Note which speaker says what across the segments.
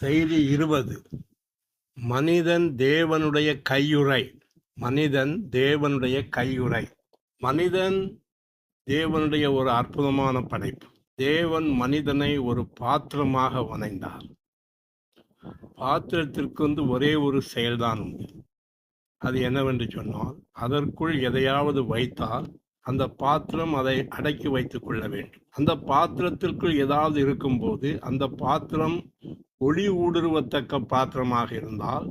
Speaker 1: செய்தி இருபது மனிதன் தேவனுடைய கையுறை மனிதன் தேவனுடைய கையுறை மனிதன் தேவனுடைய ஒரு அற்புதமான படைப்பு தேவன் மனிதனை ஒரு பாத்திரமாக வணைந்தார் பாத்திரத்திற்கு வந்து ஒரே ஒரு செயல்தான் உண்டு அது என்னவென்று சொன்னால் அதற்குள் எதையாவது வைத்தால் அந்த பாத்திரம் அதை அடக்கி வைத்துக் கொள்ள வேண்டும் அந்த பாத்திரத்திற்குள் ஏதாவது இருக்கும்போது அந்த பாத்திரம் ஒளி ஊடுருவத்தக்க பாத்திரமாக இருந்தால்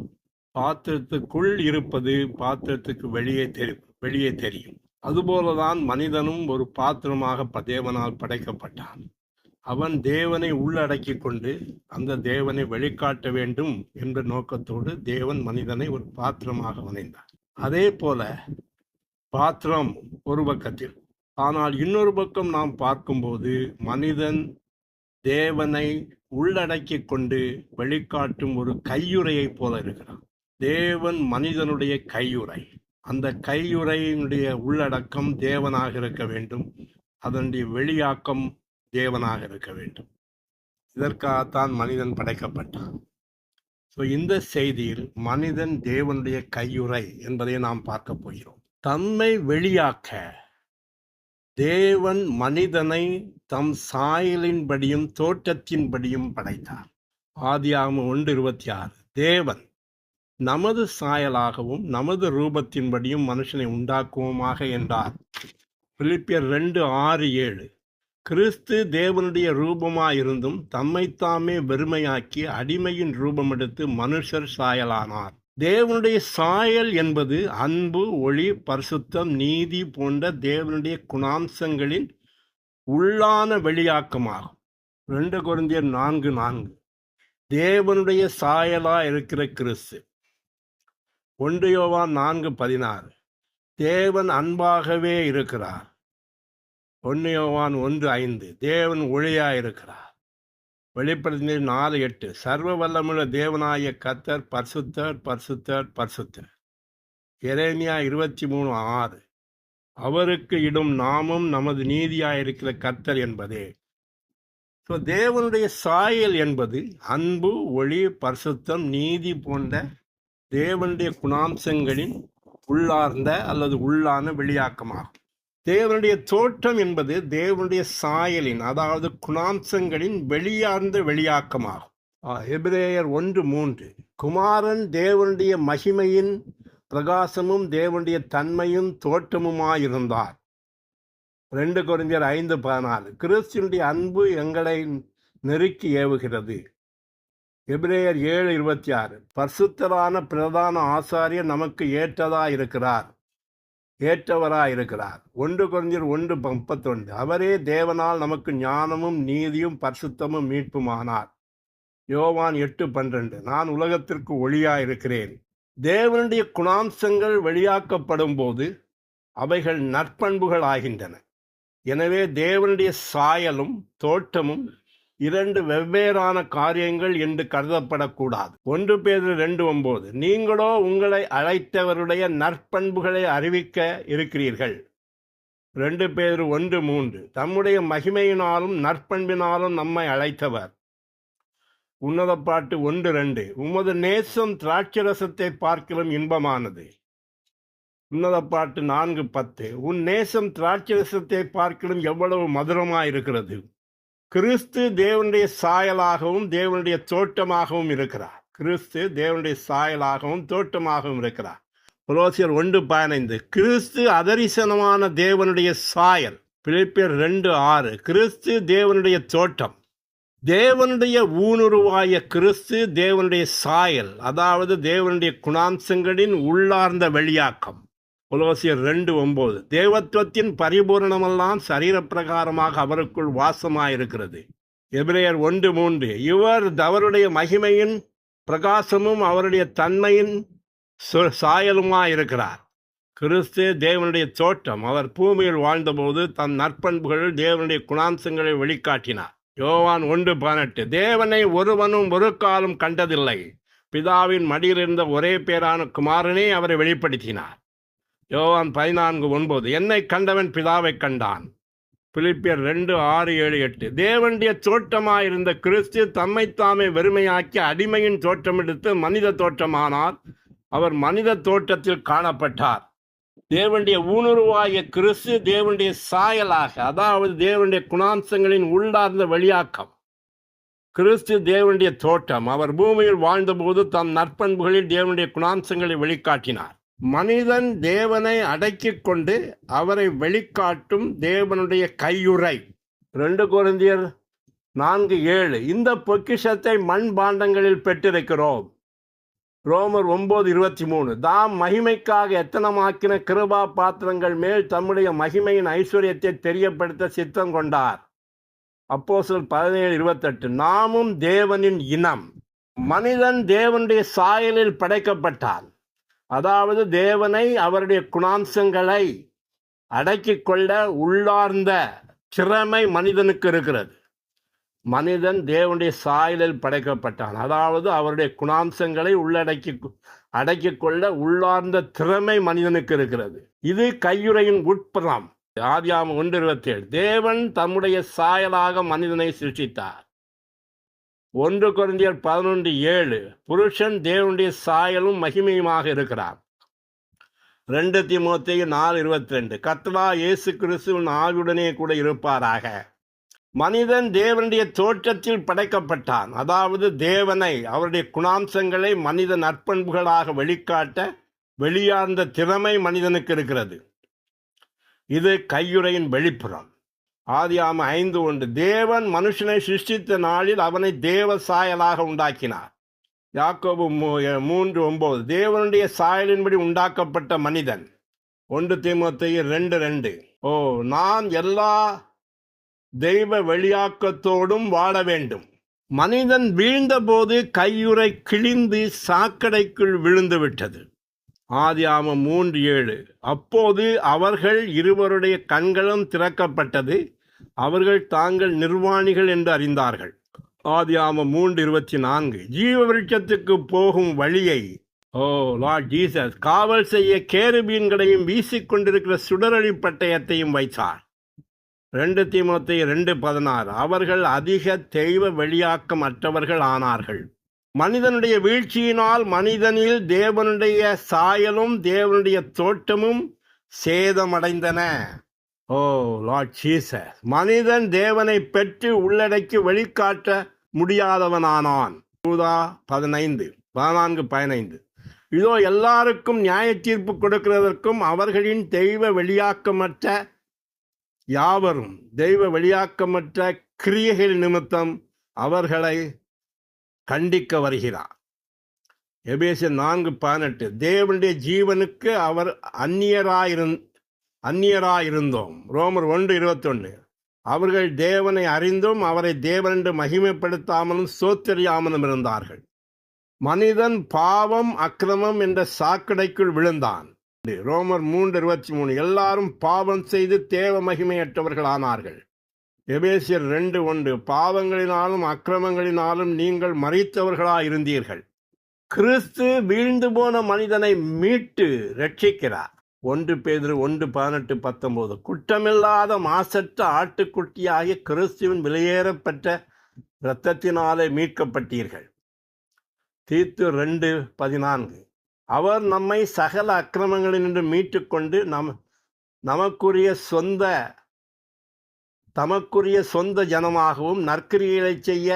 Speaker 1: பாத்திரத்துக்குள் இருப்பது பாத்திரத்துக்கு வெளியே தெரியும் வெளியே தெரியும் அதுபோலதான் மனிதனும் ஒரு பாத்திரமாக தேவனால் படைக்கப்பட்டான் அவன் தேவனை உள்ளடக்கி கொண்டு அந்த தேவனை வெளிக்காட்ட வேண்டும் என்ற நோக்கத்தோடு தேவன் மனிதனை ஒரு பாத்திரமாக வணைந்தார் அதே போல பாத்திரம் ஒரு பக்கத்தில் ஆனால் இன்னொரு பக்கம் நாம் பார்க்கும்போது மனிதன் தேவனை உள்ளடக்கி கொண்டு வெளிக்காட்டும் ஒரு கையுறையைப் போல இருக்கிறான் தேவன் மனிதனுடைய கையுறை அந்த கையுறையினுடைய உள்ளடக்கம் தேவனாக இருக்க வேண்டும் அதனுடைய வெளியாக்கம் தேவனாக இருக்க வேண்டும் இதற்காகத்தான் மனிதன் படைக்கப்பட்டான் ஸோ இந்த செய்தியில் மனிதன் தேவனுடைய கையுறை என்பதை நாம் பார்க்க போகிறோம் தன்மை வெளியாக்க தேவன் மனிதனை தம் சாயலின்படியும் தோற்றத்தின்படியும் படைத்தார் ஆதியாம ஒன்று இருபத்தி ஆறு தேவன் நமது சாயலாகவும் நமது ரூபத்தின்படியும் மனுஷனை உண்டாக்குவோமாக என்றார் பிலிப்பியர் ரெண்டு ஆறு ஏழு கிறிஸ்து தேவனுடைய ரூபமாயிருந்தும் தம்மைத்தாமே வெறுமையாக்கி அடிமையின் ரூபமெடுத்து மனுஷர் சாயலானார் தேவனுடைய சாயல் என்பது அன்பு ஒளி பரிசுத்தம் நீதி போன்ற தேவனுடைய குணாம்சங்களின் உள்ளான வெளியாக்கமாகும் ரெண்டு குழந்தையர் நான்கு நான்கு தேவனுடைய சாயலா இருக்கிற கிறிஸ்து ஒன்று யோவான் நான்கு பதினாறு தேவன் அன்பாகவே இருக்கிறார் ஒன்று யோவான் ஒன்று ஐந்து தேவன் ஒளியாக இருக்கிறார் வெளிப்படுத்தி நாலு எட்டு சர்வ வல்லமுள்ள தேவனாய கத்தர் பர்சுத்தர் பர்சுத்தர் பர்சுத்தர் எரேமியா இருபத்தி மூணு ஆறு அவருக்கு இடும் நாமும் நமது நீதியாக இருக்கிற கத்தர் என்பதே ஸோ தேவனுடைய சாயல் என்பது அன்பு ஒளி பரிசுத்தம் நீதி போன்ற தேவனுடைய குணாம்சங்களின் உள்ளார்ந்த அல்லது உள்ளான வெளியாக்கமாகும் தேவனுடைய தோற்றம் என்பது தேவனுடைய சாயலின் அதாவது குணாம்சங்களின் வெளியார்ந்த வெளியாக்கமாகும் எபிரேயர் ஒன்று மூன்று குமாரன் தேவனுடைய மகிமையின் பிரகாசமும் தேவனுடைய தன்மையும் தோற்றமுமாயிருந்தார் ரெண்டு குறைஞ்சர் ஐந்து பதினாறு கிறிஸ்தினுடைய அன்பு எங்களை நெருக்கி ஏவுகிறது எபிரேயர் ஏழு இருபத்தி ஆறு பரிசுத்தரான பிரதான ஆசாரியர் நமக்கு ஏற்றதாக இருக்கிறார் ஏற்றவராயிருக்கிறார் ஒன்று குறைஞ்சர் ஒன்று முப்பத்தொன்று அவரே தேவனால் நமக்கு ஞானமும் நீதியும் பரிசுத்தமும் மீட்புமானார் யோவான் எட்டு பன்னிரண்டு நான் உலகத்திற்கு ஒளியாயிருக்கிறேன் தேவனுடைய குணாம்சங்கள் வெளியாக்கப்படும் போது அவைகள் நற்பண்புகள் ஆகின்றன எனவே தேவனுடைய சாயலும் தோற்றமும் இரண்டு வெவ்வேறான காரியங்கள் என்று கருதப்படக்கூடாது ஒன்று பேர் ரெண்டு ஒன்பது நீங்களோ உங்களை அழைத்தவருடைய நற்பண்புகளை அறிவிக்க இருக்கிறீர்கள் ரெண்டு பேர் ஒன்று மூன்று தம்முடைய மகிமையினாலும் நற்பண்பினாலும் நம்மை அழைத்தவர் உன்னத பாட்டு ஒன்று ரெண்டு உமது நேசம் திராட்சரசத்தை பார்க்கலும் இன்பமானது உன்னத பாட்டு நான்கு பத்து உன் நேசம் திராட்சரசத்தை பார்க்கலும் எவ்வளவு மதுரமாயிருக்கிறது கிறிஸ்து தேவனுடைய சாயலாகவும் தேவனுடைய தோட்டமாகவும் இருக்கிறார் கிறிஸ்து தேவனுடைய சாயலாகவும் தோட்டமாகவும் இருக்கிறார் புலோசியர் ஒன்று பதினைந்து கிறிஸ்து அதரிசனமான தேவனுடைய சாயல் பிழைப்பியர் ரெண்டு ஆறு கிறிஸ்து தேவனுடைய தோட்டம் தேவனுடைய ஊனுருவாய கிறிஸ்து தேவனுடைய சாயல் அதாவது தேவனுடைய குணாம்சங்களின் உள்ளார்ந்த வெளியாக்கம் புலோசியர் ரெண்டு ஒம்பது தேவத்துவத்தின் பரிபூரணமெல்லாம் சரீரப்பிரகாரமாக அவருக்குள் வாசமாயிருக்கிறது எபிரேயர் ஒன்று மூன்று இவர் அவருடைய மகிமையின் பிரகாசமும் அவருடைய தன்மையின் சாயலுமாயிருக்கிறார் கிறிஸ்து தேவனுடைய தோட்டம் அவர் பூமியில் வாழ்ந்தபோது தன் நற்பண்புகளில் தேவனுடைய குணாம்சங்களை வெளிக்காட்டினார் யோவான் ஒன்று பதினெட்டு தேவனை ஒருவனும் ஒரு காலம் கண்டதில்லை பிதாவின் மடியிலிருந்த ஒரே பேரான குமாரனே அவரை வெளிப்படுத்தினார் யோவான் பதினான்கு ஒன்பது என்னை கண்டவன் பிதாவை கண்டான் பிலிப்பியர் ரெண்டு ஆறு ஏழு எட்டு தேவண்டிய தோற்றமாயிருந்த கிறிஸ்து தம்மைத்தாமே வெறுமையாக்கி அடிமையின் தோற்றம் எடுத்து மனித தோற்றமானார் அவர் மனித தோற்றத்தில் காணப்பட்டார் தேவண்டிய ஊனுருவாகிய கிறிஸ்து தேவண்டிய சாயலாக அதாவது தேவண்டிய குணாம்சங்களின் உள்ளார்ந்த வெளியாக்கம் கிறிஸ்து தேவனுடைய தோட்டம் அவர் பூமியில் வாழ்ந்தபோது தம் நற்பண்புகளில் தேவனுடைய குணாம்சங்களை வெளிக்காட்டினார் மனிதன் தேவனை அடக்கி கொண்டு அவரை வெளிக்காட்டும் தேவனுடைய கையுறை ரெண்டு குழந்தையர் நான்கு ஏழு இந்த பொக்கிஷத்தை மண் பாண்டங்களில் பெற்றிருக்கிறோம் ரோமர் ஒன்பது இருபத்தி மூணு தாம் மகிமைக்காக எத்தனமாக்கின கிருபா பாத்திரங்கள் மேல் தம்முடைய மகிமையின் ஐஸ்வர்யத்தை தெரியப்படுத்த சித்தம் கொண்டார் அப்போ சில பதினேழு இருபத்தெட்டு நாமும் தேவனின் இனம் மனிதன் தேவனுடைய சாயலில் படைக்கப்பட்டான் அதாவது தேவனை அவருடைய குணாம்சங்களை அடக்கி கொள்ள உள்ளார்ந்த திறமை மனிதனுக்கு இருக்கிறது மனிதன் தேவனுடைய சாயலில் படைக்கப்பட்டான் அதாவது அவருடைய குணாம்சங்களை உள்ளடக்கி அடக்கி கொள்ள உள்ளார்ந்த திறமை மனிதனுக்கு இருக்கிறது இது கையுறையின் உட்புறம் ஆதியாமல் ஒன்று இருபத்தி ஏழு தேவன் தம்முடைய சாயலாக மனிதனை சிருஷ்டித்தார் ஒன்று குழந்தையர் பதினொன்று ஏழு புருஷன் தேவனுடைய சாயலும் மகிமையுமாக இருக்கிறார் ரெண்டு திமுத்தையு நாலு இருபத்தி ரெண்டு கத்வா இயேசு கிறிஸ்துவின் ஆவியுடனே கூட இருப்பாராக மனிதன் தேவனுடைய தோற்றத்தில் படைக்கப்பட்டான் அதாவது தேவனை அவருடைய குணாம்சங்களை மனித நற்பண்புகளாக வெளிக்காட்ட வெளியார்ந்த திறமை மனிதனுக்கு இருக்கிறது இது கையுறையின் வெளிப்புறம் ஆதியாம ஐந்து ஒன்று தேவன் மனுஷனை சிருஷ்டித்த நாளில் அவனை தேவ சாயலாக உண்டாக்கினார் யாக்கோபு மூன்று ஒன்பது தேவனுடைய சாயலின்படி உண்டாக்கப்பட்ட மனிதன் ஒன்று திமுத்தையும் ரெண்டு ரெண்டு ஓ நாம் எல்லா தெய்வ வெளியாக்கத்தோடும் வாழ வேண்டும் மனிதன் வீழ்ந்தபோது கையுறை கிழிந்து சாக்கடைக்குள் விழுந்து விட்டது ஆதியாமம் மூன்று ஏழு அப்போது அவர்கள் இருவருடைய கண்களும் திறக்கப்பட்டது அவர்கள் தாங்கள் நிர்வாணிகள் என்று அறிந்தார்கள் ஆதியாம மூன்று இருபத்தி நான்கு ஜீவ விருட்சத்துக்கு போகும் வழியை ஓ லார்ட் ஜீசஸ் காவல் செய்ய கேருபீன்களையும் வீசிக்கொண்டிருக்கிற சுடரழி பட்டயத்தையும் வைத்தார் ரெண்டு தீமத்தை ரெண்டு பதினாறு அவர்கள் அதிக தெய்வ வெளியாக்கம் அற்றவர்கள் ஆனார்கள் மனிதனுடைய வீழ்ச்சியினால் மனிதனில் தேவனுடைய சாயலும் தேவனுடைய தோட்டமும் சேதமடைந்தன ஓ லார்ட் சீச மனிதன் தேவனை பெற்று உள்ளடக்கி வழிகாட்ட முடியாதவனானான் சூதா பதினைந்து பதினான்கு பதினைந்து இதோ எல்லாருக்கும் நியாய தீர்ப்பு கொடுக்கிறதற்கும் அவர்களின் தெய்வ வெளியாக்கமற்ற யாவரும் தெய்வ வெளியாக்கமற்ற கிரியைகள் நிமித்தம் அவர்களை கண்டிக்க வருகிறார் எபேச நான்கு பதினெட்டு தேவனுடைய ஜீவனுக்கு அவர் அந்நியராயிருந் அந்நியராக இருந்தோம் ரோமர் ஒன்று இருபத்தொன்று அவர்கள் தேவனை அறிந்தும் அவரை தேவனென்று மகிமைப்படுத்தாமலும் சோத்தறியாமலும் இருந்தார்கள் மனிதன் பாவம் அக்கிரமம் என்ற சாக்கடைக்குள் விழுந்தான் ரோமர் மூன்று இருபத்தி மூணு எல்லாரும் பாவம் செய்து தேவ மகிமையற்றவர்கள் ஆனார்கள் எபேசியர் ரெண்டு ஒன்று பாவங்களினாலும் அக்கிரமங்களினாலும் நீங்கள் மறித்தவர்களாக இருந்தீர்கள் கிறிஸ்து வீழ்ந்து போன மனிதனை மீட்டு ரட்சிக்கிறார் ஒன்று பேதிரு ஒன்று பதினெட்டு பத்தொம்போது குற்றமில்லாத மாசற்ற ஆட்டுக்குட்டியாகிய கிறிஸ்துவின் விலையேறப்பட்ட இரத்தத்தினாலே மீட்கப்பட்டீர்கள் தீர்த்து ரெண்டு பதினான்கு அவர் நம்மை சகல அக்கிரமங்களின் மீட்டுக்கொண்டு நம் நமக்குரிய சொந்த தமக்குரிய சொந்த ஜனமாகவும் நற்கிரிகளை செய்ய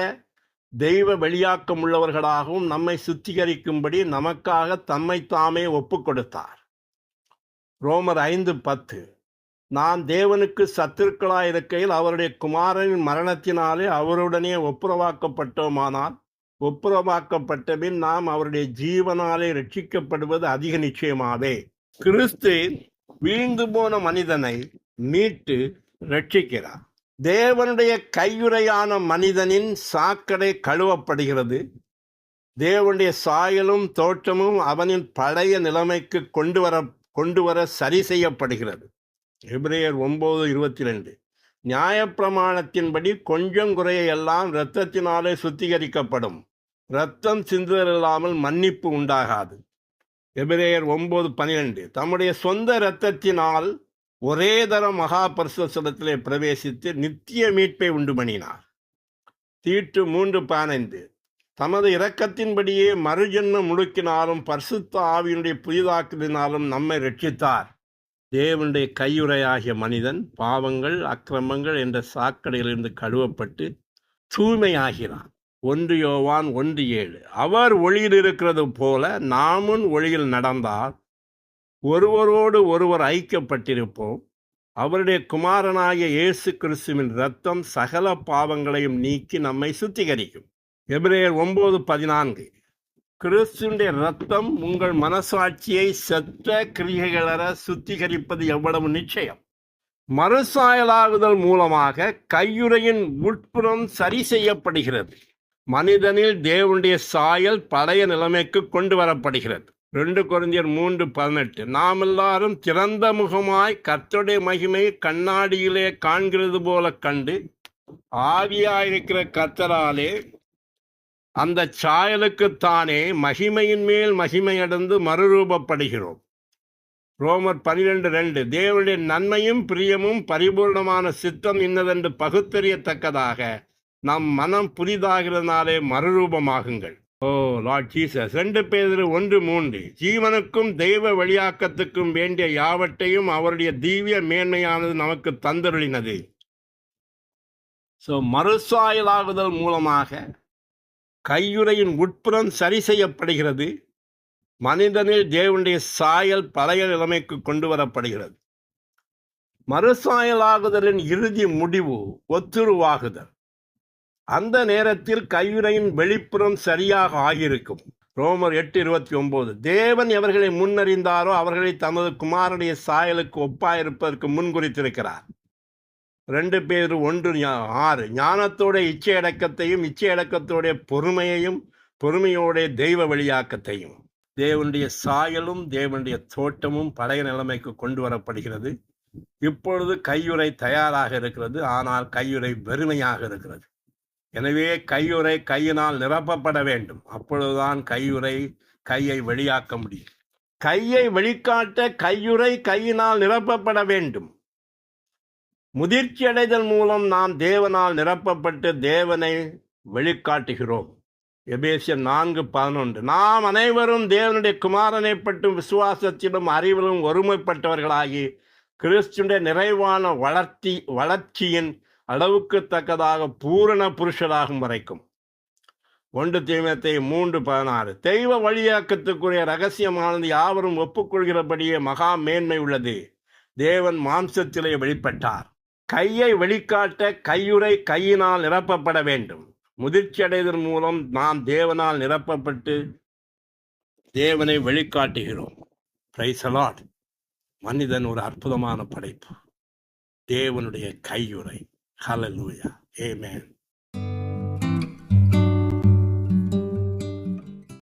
Speaker 1: தெய்வ வெளியாக்கம் உள்ளவர்களாகவும் நம்மை சுத்திகரிக்கும்படி நமக்காக தம்மை தாமே ஒப்பு கொடுத்தார் ரோமர் ஐந்து பத்து நான் தேவனுக்கு சத்துருக்களாயிருக்கையில் அவருடைய குமாரனின் மரணத்தினாலே அவருடனே ஒப்புரவாக்கப்பட்டோமானால் ஒப்புரவாக்கப்பட்ட பின் நாம் அவருடைய ஜீவனாலே ரட்சிக்கப்படுவது அதிக நிச்சயமாவே கிறிஸ்து வீழ்ந்து போன மனிதனை மீட்டு ரட்சிக்கிறார் தேவனுடைய கையுறையான மனிதனின் சாக்கடை கழுவப்படுகிறது தேவனுடைய சாயலும் தோற்றமும் அவனின் பழைய நிலைமைக்கு கொண்டு வர கொண்டு வர சரி செய்யப்படுகிறது எப்ரேயர் ஒன்பது இருபத்தி ரெண்டு நியாயப்பிரமாணத்தின்படி கொஞ்சம் குறையெல்லாம் இரத்தத்தினாலே சுத்திகரிக்கப்படும் இரத்தம் இல்லாமல் மன்னிப்பு உண்டாகாது எபிரேயர் ஒன்பது பனிரெண்டு தம்முடைய சொந்த இரத்தத்தினால் ஒரே தர மகா பிரவேசித்து நித்திய மீட்பை உண்டு பண்ணினார் தீட்டு மூன்று பதினைந்து தமது இரக்கத்தின்படியே மறுஜென்ம முழுக்கினாலும் பரிசுத்த ஆவியினுடைய புதிதாக்குதினாலும் நம்மை ரட்சித்தார் தேவனுடைய கையுறையாகிய மனிதன் பாவங்கள் அக்கிரமங்கள் என்ற சாக்கடையிலிருந்து கழுவப்பட்டு தூய்மையாகிறான் ஒன்று யோவான் ஒன்று ஏழு அவர் ஒளியில் இருக்கிறது போல நாமும் ஒளியில் நடந்தால் ஒருவரோடு ஒருவர் ஐக்கியப்பட்டிருப்போம் அவருடைய குமாரனாகிய இயேசு கிறிஸ்துவின் ரத்தம் சகல பாவங்களையும் நீக்கி நம்மை சுத்திகரிக்கும் எபிரேயர் ஒன்பது பதினான்கு கிறிஸ்துடைய ரத்தம் உங்கள் மனசாட்சியை செத்த கிரிகைகளர சுத்திகரிப்பது எவ்வளவு நிச்சயம் மறுசாயலாகுதல் மூலமாக கையுறையின் உட்புறம் சரி செய்யப்படுகிறது மனிதனில் தேவனுடைய சாயல் பழைய நிலைமைக்கு கொண்டு வரப்படுகிறது ரெண்டு குறைஞ்சர் மூன்று பதினெட்டு நாம் எல்லாரும் திறந்த முகமாய் கத்தோடைய மகிமை கண்ணாடியிலே காண்கிறது போல கண்டு ஆவியாயிருக்கிற கத்தராலே அந்த சாயலுக்குத்தானே மகிமையின் மேல் மகிமையடைந்து மறுரூபப்படுகிறோம் ரோமர் பனிரெண்டு ரெண்டு தேவனுடைய நன்மையும் பிரியமும் பரிபூர்ணமான சித்தம் இன்னதென்று பகுத்தறியத்தக்கதாக நம் மனம் புதிதாகிறதுனாலே மறுரூபமாகுங்கள் ஓ லார்ட் ஜீசஸ் ரெண்டு பேர் ஒன்று மூன்று ஜீவனுக்கும் தெய்வ வழியாக்கத்துக்கும் வேண்டிய யாவற்றையும் அவருடைய தீவிய மேன்மையானது நமக்கு தந்தருளினது ஸோ மறுசாயலாகுதல் மூலமாக கையுறையின் உட்புறம் சரி செய்யப்படுகிறது மனிதனில் தேவனுடைய சாயல் பழைய நிலைமைக்கு கொண்டு வரப்படுகிறது மறுசாயலாகுதலின் இறுதி முடிவு ஒத்துருவாகுதல் அந்த நேரத்தில் கையுறையின் வெளிப்புறம் சரியாக ஆகியிருக்கும் ரோமர் எட்டு இருபத்தி ஒன்பது தேவன் எவர்களை முன்னறிந்தாரோ அவர்களை தமது குமாரனுடைய சாயலுக்கு ஒப்பாயிருப்பதற்கு முன்குறித்திருக்கிறார் ரெண்டு பேர் ஒன்று ஆறு ஞானத்தோட இச்சையடக்கத்தையும் இச்சையடக்கத்தோடைய பொறுமையையும் பொறுமையோடைய தெய்வ வழியாக்கத்தையும் தேவனுடைய சாயலும் தேவனுடைய தோட்டமும் பழைய நிலைமைக்கு கொண்டு வரப்படுகிறது இப்பொழுது கையுறை தயாராக இருக்கிறது ஆனால் கையுறை வெறுமையாக இருக்கிறது எனவே கையுறை கையினால் நிரப்பப்பட வேண்டும் அப்பொழுதுதான் கையுறை கையை வெளியாக்க முடியும் கையை வெளிக்காட்ட கையுறை கையினால் நிரப்பப்பட வேண்டும் முதிர்ச்சி அடைதல் மூலம் நாம் தேவனால் நிரப்பப்பட்டு தேவனை வெளிக்காட்டுகிறோம் எபேசியம் நான்கு பதினொன்று நாம் அனைவரும் தேவனுடைய குமாரனை பற்றும் விசுவாசத்திலும் அறிவிலும் ஒருமைப்பட்டவர்களாகி கிறிஸ்துடைய நிறைவான வளர்த்தி வளர்ச்சியின் அளவுக்கு தக்கதாக பூரண புருஷராகும் வரைக்கும் ஒன்று தீமத்தை மூன்று பதினாறு தெய்வ வழியாக்கத்துக்குரிய ரகசியமானது யாவரும் ஒப்புக்கொள்கிறபடியே மகா மேன்மை உள்ளது தேவன் மாம்சத்திலே வெளிப்பட்டார் கையை வெளிக்காட்ட கையுறை கையினால் நிரப்பப்பட வேண்டும் முதிர்ச்சியடைதல் மூலம் நாம் தேவனால் நிரப்பப்பட்டு தேவனை வெளிக்காட்டுகிறோம் மனிதன் ஒரு அற்புதமான படைப்பு தேவனுடைய கையுறை ஹலலூயா ஏமேன்